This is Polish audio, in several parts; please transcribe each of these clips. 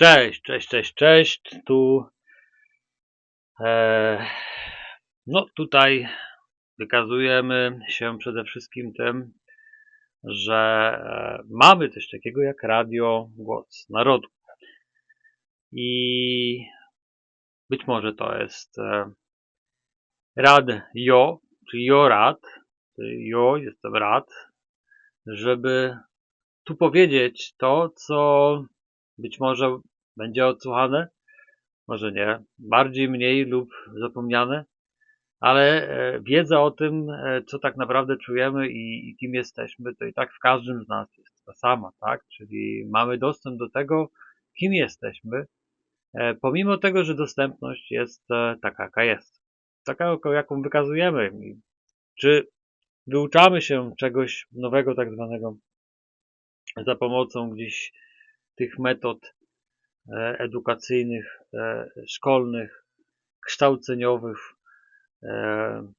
Cześć, cześć, cześć, cześć. Tu, e, no tutaj wykazujemy się przede wszystkim tym, że e, mamy coś takiego jak radio Głos Narodu. I być może to jest e, radio, czyli jo rad, jo, jestem rad, żeby tu powiedzieć to, co być może będzie odsłuchane, może nie, bardziej, mniej lub zapomniane, ale e, wiedza o tym, e, co tak naprawdę czujemy i, i kim jesteśmy, to i tak w każdym z nas jest ta sama, tak? Czyli mamy dostęp do tego, kim jesteśmy, e, pomimo tego, że dostępność jest taka, jaka jest. Taka, jaką wykazujemy. Czy wyuczamy się czegoś nowego, tak zwanego, za pomocą gdzieś tych metod edukacyjnych, e, szkolnych, kształceniowych, e,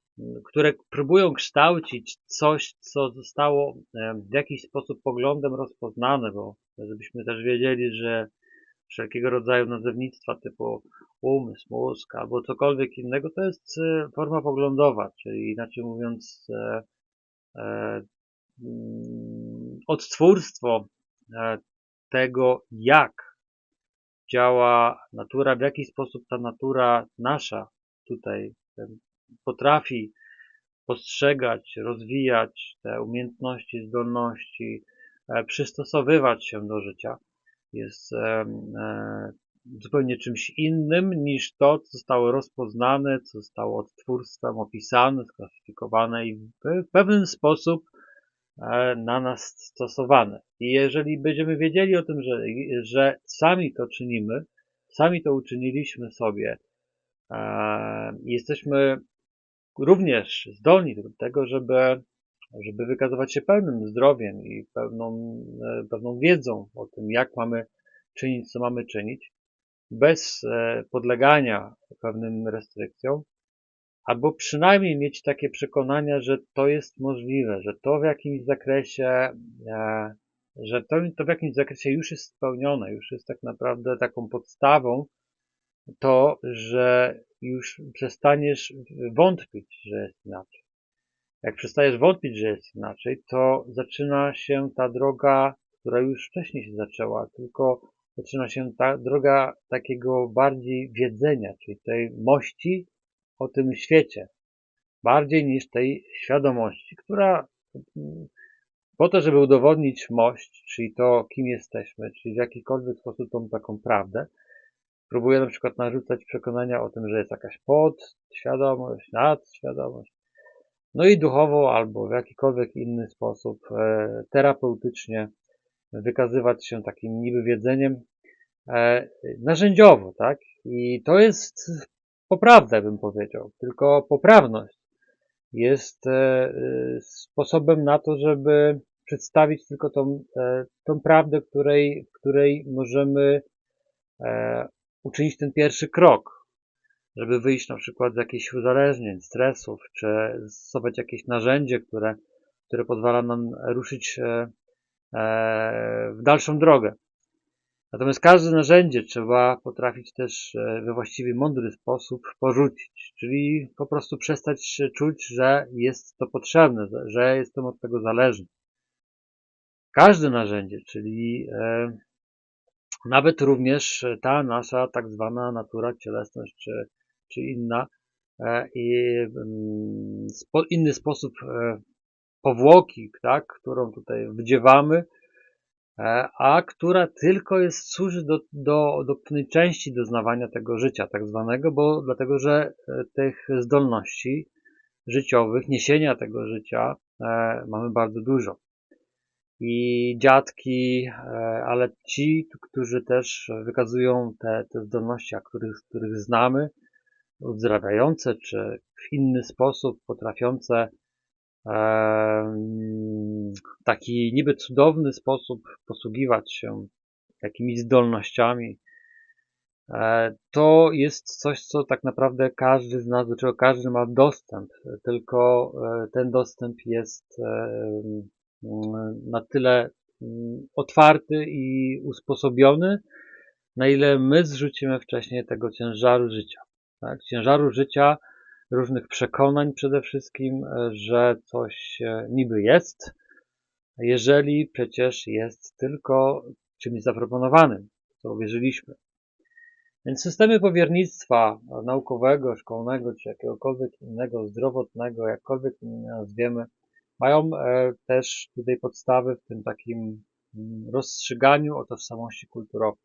które próbują kształcić coś, co zostało e, w jakiś sposób poglądem rozpoznane, bo żebyśmy też wiedzieli, że wszelkiego rodzaju nazewnictwa typu umysł, mózg albo cokolwiek innego to jest e, forma poglądowa, czyli inaczej mówiąc e, e, mm, odtwórstwo e, tego, jak działa natura, w jaki sposób ta natura nasza tutaj potrafi postrzegać, rozwijać te umiejętności, zdolności, e, przystosowywać się do życia, jest e, zupełnie czymś innym niż to, co zostało rozpoznane, co zostało odtwórstwem opisane, sklasyfikowane i w pewien sposób na nas stosowane. I jeżeli będziemy wiedzieli o tym, że, że sami to czynimy, sami to uczyniliśmy sobie, e, jesteśmy również zdolni do tego, żeby, żeby wykazywać się pełnym zdrowiem i pełną, e, pewną wiedzą o tym, jak mamy czynić, co mamy czynić, bez e, podlegania pewnym restrykcjom, albo przynajmniej mieć takie przekonania, że to jest możliwe, że to w jakimś zakresie, e, że to, to w jakimś zakresie już jest spełnione, już jest tak naprawdę taką podstawą, to, że już przestaniesz wątpić, że jest inaczej. Jak przestajesz wątpić, że jest inaczej, to zaczyna się ta droga, która już wcześniej się zaczęła, tylko zaczyna się ta droga takiego bardziej wiedzenia, czyli tej mości o tym świecie, bardziej niż tej świadomości, która mm, po to, żeby udowodnić mość, czyli to, kim jesteśmy, czyli w jakikolwiek sposób tą taką prawdę, próbuje na przykład narzucać przekonania o tym, że jest jakaś podświadomość, nadświadomość, no i duchowo albo w jakikolwiek inny sposób e, terapeutycznie wykazywać się takim niby wiedzeniem e, narzędziowo, tak? I to jest poprawne, bym powiedział, tylko poprawność jest e, sposobem na to, żeby przedstawić tylko tą, e, tą prawdę, której, w której możemy e, uczynić ten pierwszy krok, żeby wyjść na przykład z jakichś uzależnień, stresów, czy stosować jakieś narzędzie, które, które pozwala nam ruszyć w dalszą drogę. Natomiast każde narzędzie trzeba potrafić też e, we właściwie mądry sposób porzucić, czyli po prostu przestać czuć, że jest to potrzebne, że jestem od tego zależny. Każde narzędzie, czyli e, nawet również ta nasza tak zwana natura, cielesność czy, czy inna e, i mm, inny sposób powłoki, tak, którą tutaj wdziewamy, a która tylko jest, służy do, do, do pewnej części doznawania tego życia, tak zwanego, bo dlatego, że e, tych zdolności życiowych, niesienia tego życia e, mamy bardzo dużo. I dziadki, e, ale ci, którzy też wykazują te, te zdolności, a których, których znamy, uzdrawiające, czy w inny sposób potrafiące taki niby cudowny sposób posługiwać się jakimiś zdolnościami, e, to jest coś, co tak naprawdę każdy z nas, do czego każdy ma dostęp, tylko e, ten dostęp jest e, na tyle mm, otwarty i usposobiony, na ile my zrzucimy wcześniej tego ciężaru życia. Tak? Ciężaru życia, różnych przekonań przede wszystkim, e, że coś e, niby jest, jeżeli przecież jest tylko czymś zaproponowanym, co uwierzyliśmy. Więc systemy powiernictwa naukowego, szkolnego czy jakiegokolwiek innego, zdrowotnego, jakkolwiek nazwiemy, mają e, też tutaj podstawy w tym takim mm, rozstrzyganiu o tożsamości kulturowej.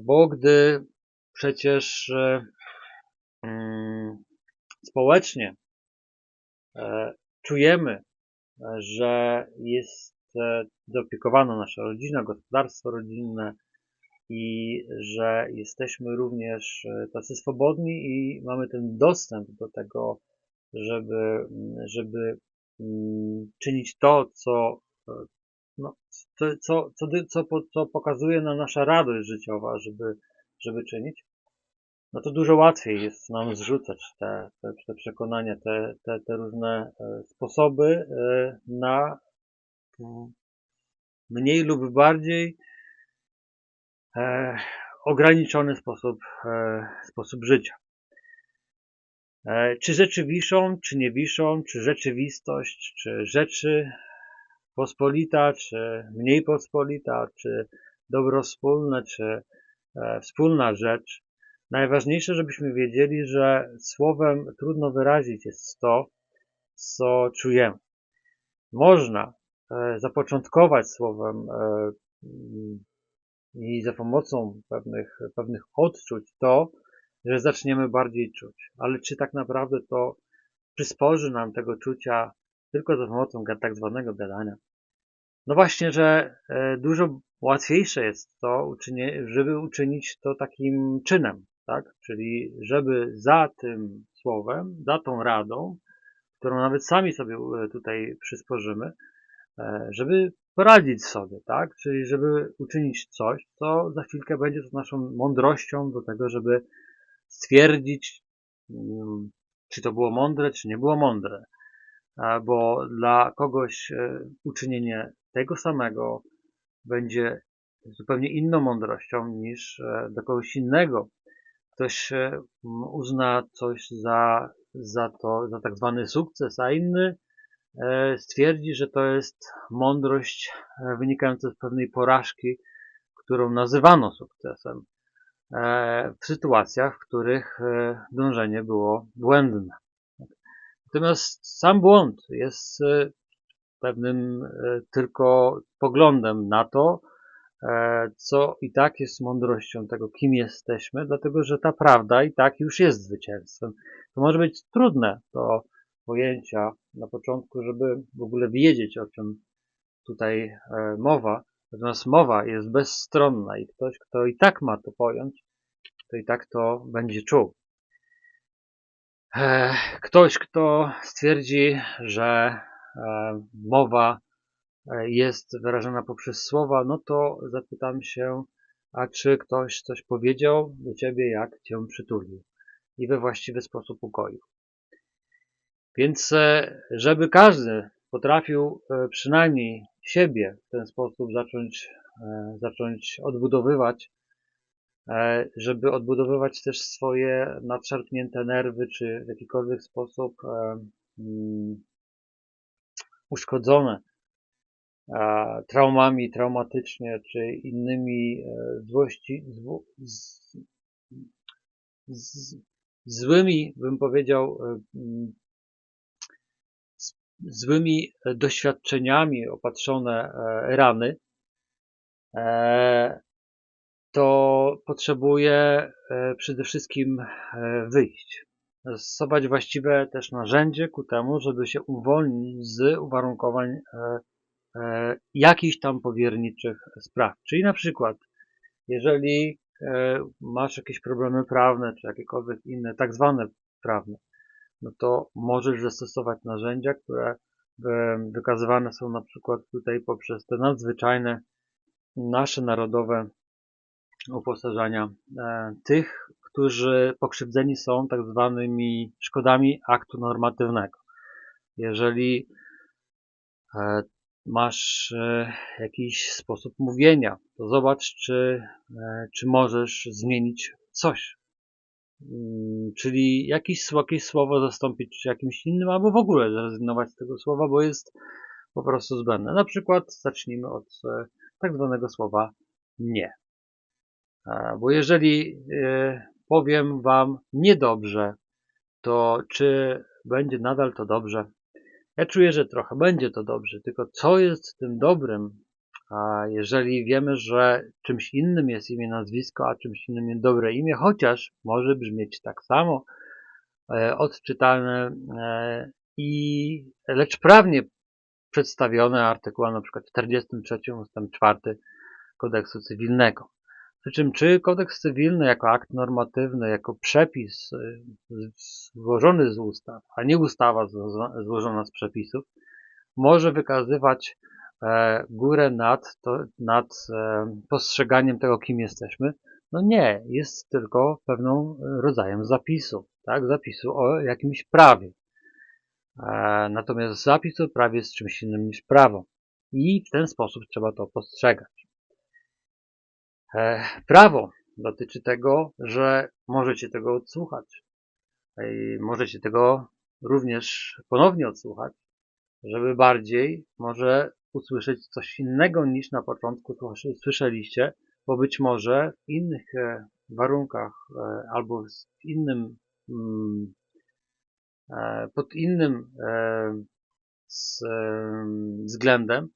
Bo gdy przecież społecznie czujemy, że jest zaopiekowana nasza rodzina, gospodarstwo rodzinne, i że jesteśmy również e, tacy swobodni i mamy ten dostęp do tego, żeby, żeby mm, czynić to, co, e, no, co, co, co, co, co pokazuje nam nasza radość życiowa, żeby, żeby czynić, no to dużo łatwiej jest nam zrzucać te, te, te przekonania, te, te, te różne e, sposoby na mniej lub bardziej e, ograniczony sposób, e, sposób życia. E, czy rzeczy wiszą, czy nie wiszą, czy rzeczywistość, czy rzeczy pospolita, czy mniej pospolita, czy dobro wspólne, czy e, wspólna rzecz. Najważniejsze, żebyśmy wiedzieli, że słowem trudno wyrazić jest to, co czujemy. Można e, zapoczątkować słowem e, i za pomocą pewnych, pewnych odczuć to, że zaczniemy bardziej czuć. Ale czy tak naprawdę to przysporzy nam tego czucia tylko za pomocą tak zwanego gadania? No właśnie, że e, dużo łatwiejsze jest to, żeby uczynić to takim czynem, tak? Czyli żeby za tym słowem, za tą radą, którą nawet sami sobie e, tutaj przysporzymy, e, żeby poradzić sobie, tak? Czyli żeby uczynić coś, co za chwilkę będzie to naszą mądrością do tego, żeby stwierdzić, mm, czy to było mądre, czy nie było mądre. Bo dla kogoś e, uczynienie tego samego będzie zupełnie inną mądrością niż dla kogoś innego. Ktoś e, uzna coś za, za to, za tak zwany sukces, a inny E, stwierdzi, że to jest mądrość e, wynikająca z pewnej porażki, którą nazywano sukcesem w sytuacjach, w których dążenie było błędne. Natomiast sam błąd jest pewnym tylko poglądem na to, co i tak jest mądrością tego, kim jesteśmy, dlatego że ta prawda i tak już jest zwycięstwem. To może być trudne do pojęcia na początku, żeby w ogóle wiedzieć, o czym tutaj e, mowa. Natomiast mowa jest bezstronna i ktoś, kto i tak ma to pojąć, to i tak to będzie czuł. E, ktoś, kto stwierdzi, że e, mowa jest wyrażana poprzez słowa, no to zapytam się, a czy ktoś coś powiedział do ciebie, jak cię przytulił i we właściwy sposób ukoił. Więc e, żeby każdy potrafił e, przynajmniej siebie w ten sposób zacząć, e, zacząć odbudowywać, żeby odbudowywać też swoje nadszarpnięte nerwy, czy w jakikolwiek sposób mm, uszkodzone traumami traumatycznie, czy innymi złości, zło, z, z, złymi, bym powiedział, złymi doświadczeniami opatrzone e, rany, e, to potrzebuje e, przede wszystkim wyjść. Stosować właściwe też narzędzie ku temu, żeby się uwolnić z uwarunkowań jakichś tam powierniczych spraw. Czyli na przykład, jeżeli masz jakieś problemy prawne, czy jakiekolwiek inne, tak zwane prawne, no to możesz zastosować narzędzia, które wykazywane są na przykład tutaj poprzez te nadzwyczajne nasze narodowe uposażenia e, tych, którzy pokrzywdzeni są tak zwanymi szkodami aktu normatywnego. Jeżeli e, masz e, jakiś sposób mówienia, to zobacz, czy, e, czy możesz zmienić coś. Mm, Czyli jakieś, jakieś słowo zastąpić jakimś innym, albo w ogóle zrezygnować z tego słowa, bo jest po prostu zbędne. Na przykład zacznijmy od e, tak zwanego słowa nie. Bo jeżeli powiem Wam niedobrze, to czy będzie nadal to dobrze? Ja czuję, że trochę będzie to dobrze, tylko co jest tym dobrym, a jeżeli wiemy, że czymś innym jest imię, nazwisko, a czymś innym jest dobre imię, chociaż może brzmieć tak samo, e, odczytane e, i lecz prawnie przedstawione artykułem na przykład 43 ustęp 4 kodeksu cywilnego. Przy czym czy kodeks cywilny jako akt normatywny, jako przepis y, złożony z ustaw, a nie ustawa zło- złożona z przepisów, może wykazywać e, górę nad, to, nad e, postrzeganiem tego, kim jesteśmy? No nie, jest tylko pewną rodzajem zapisu, tak? Zapisu o jakimś prawie. E, Natomiast zapis o prawie jest czymś innym niż prawo. I w ten sposób trzeba to postrzegać. E, Prawo dotyczy tego, że możecie tego odsłuchać. I możecie tego również ponownie odsłuchać, żeby bardziej może usłyszeć coś innego niż na początku słyszeliście, bo być może w innych e, warunkach e, albo w innym, mm, e, pod innym e, względem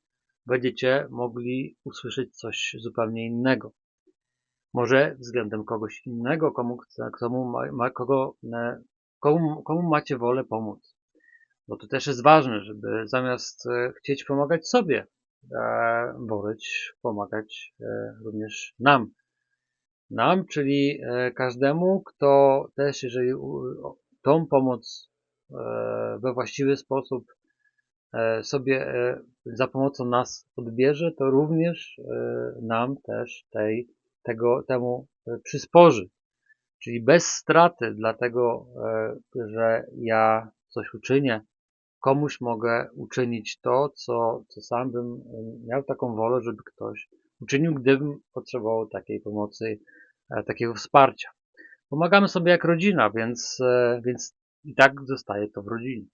będziecie mogli usłyszeć coś zupełnie innego. Może względem kogoś innego, komu, komu, ma, kogo, e, komu, komu macie wolę pomóc. Bo to też jest ważne, żeby zamiast e, chcieć pomagać sobie, e, woleć pomagać również nam. Nam, czyli każdemu, kto też, jeżeli tą pomoc we właściwy sposób sobie za pomocą nas odbierze, to również nam też tej, tego, temu e, przysporzy. Czyli bez straty, dlatego, e, że ja coś uczynię, komuś mogę uczynić to, co, co sam bym e, miał taką wolę, żeby ktoś uczynił, gdybym potrzebował takiej pomocy, takiego wsparcia. Pomagamy sobie jak rodzina, więc, więc i tak zostaje to w rodzinie.